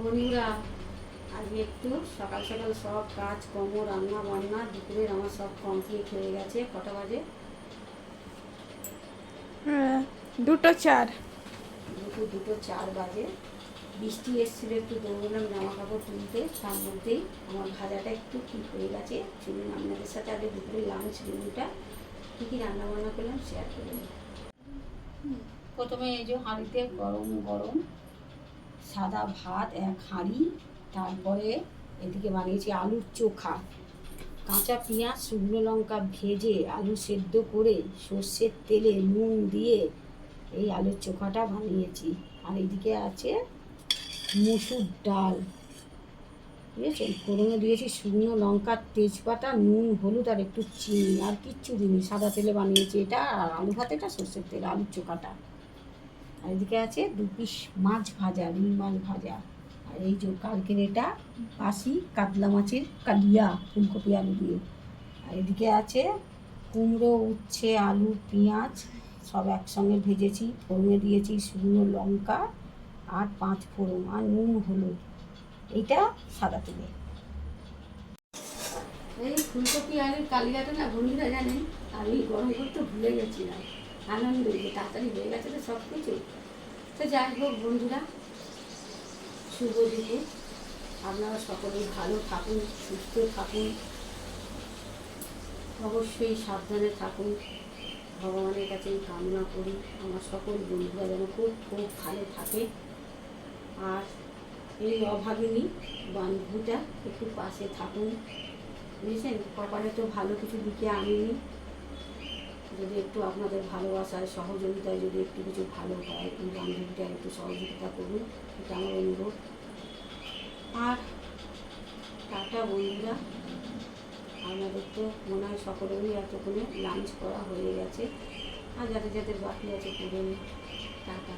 বন্ধুরা আজকে একটু সকাল সকাল সব কাজ কর্ম রান্না বান্না দুপুরের আমার সব কমপ্লিট হয়ে গেছে। কটা বাজে? হ্যাঁ, দুটো চার। দুটো দুটো চার বাজে। বৃষ্টি এসেছিল একটু দৌড়লাম জামা কাপড় তুলতে তার মধ্যেই আমার ভাজাটা একটু ঠিক হয়ে গেছে। সেদিন আপনাদের সাথে আগে দুপুরে লাঞ্চ মেনুটা কী কী রান্না বান্না করলাম শেয়ার করলাম প্রথমে এই যে হাঁড়িতে গরম গরম সাদা ভাত এক হাঁড়ি তারপরে এদিকে বানিয়েছি আলুর চোখা। কাঁচা পেঁয়াজ, শুকনো লঙ্কা ভেজে আলু সেদ্ধ করে সর্ষের তেলে নুন দিয়ে এই আলুর চোখাটা বানিয়েছি। আর এদিকে আছে মুসুর ডাল। বুঝেছেন ফোড়নে দিয়েছি শুকনো লঙ্কা, তেজপাতা, নুন, হলুদ আর একটু চিনি। আর কিচ্ছু দিইনি। সাদা তেলে বানিয়েছি এটা আর আলু ভাতেটা, সর্ষের তেল, আলুর চোখাটা। আর এদিকে আছে দু পিস মাছ ভাজা, রুই মাছ ভাজা। আর এই যে কালকের এটা বাসি কাতলা মাছের কালিয়া, ফুলকপি আলু দিয়ে। আর এদিকে আছে কুমড়ো, উচ্ছে, আলু, পেঁয়াজ, সব একসঙ্গে ভেজেছি, ফোড়নে দিয়েছি শুকনো লঙ্কা আর পাঁচ ফোড়ন আর নুন, হলুদ। এইটা সাদা তেলে। এই ফুলকপি আলুর কালিয়াটা না বন্ধুরা জানেন, আমি গরম করতে ভুলে গেছিলাম। আনন্দ তাড়াতাড়ি হয়ে গেছে তো সব কিছু যাই হোক বন্ধুরা, শুভ দিনে। আপনারা সকলেই ভালো থাকুন, সুস্থ থাকুন। অবশ্যই সাবধানে থাকুন। ভগবানের কাছে কামনা করি। আমার সকল বন্ধুরা যেন খুব খুব ভালো থাকে। আর এই অভাগিনী বান্ধবীটা একটু পাশে থাকুন। বুঝেছেন? কপালে তো ভালো কিছু দিকে আনিনি। যদি একটু আপনাদের ভালোবাসায়, সহযোগিতায় যদি একটু কিছু ভালো হয় এই বান্ধবীটা একটু সহযোগিতা করুন, এটা আমার অনুরোধ। আর টাটা বন্ধুরা, আপনাদের তো মনে হয় সকলেরই এতক্ষণে লাঞ্চ করা হয়ে গেছে। আর যাদের যাদের বাকি আছে করে টাটা।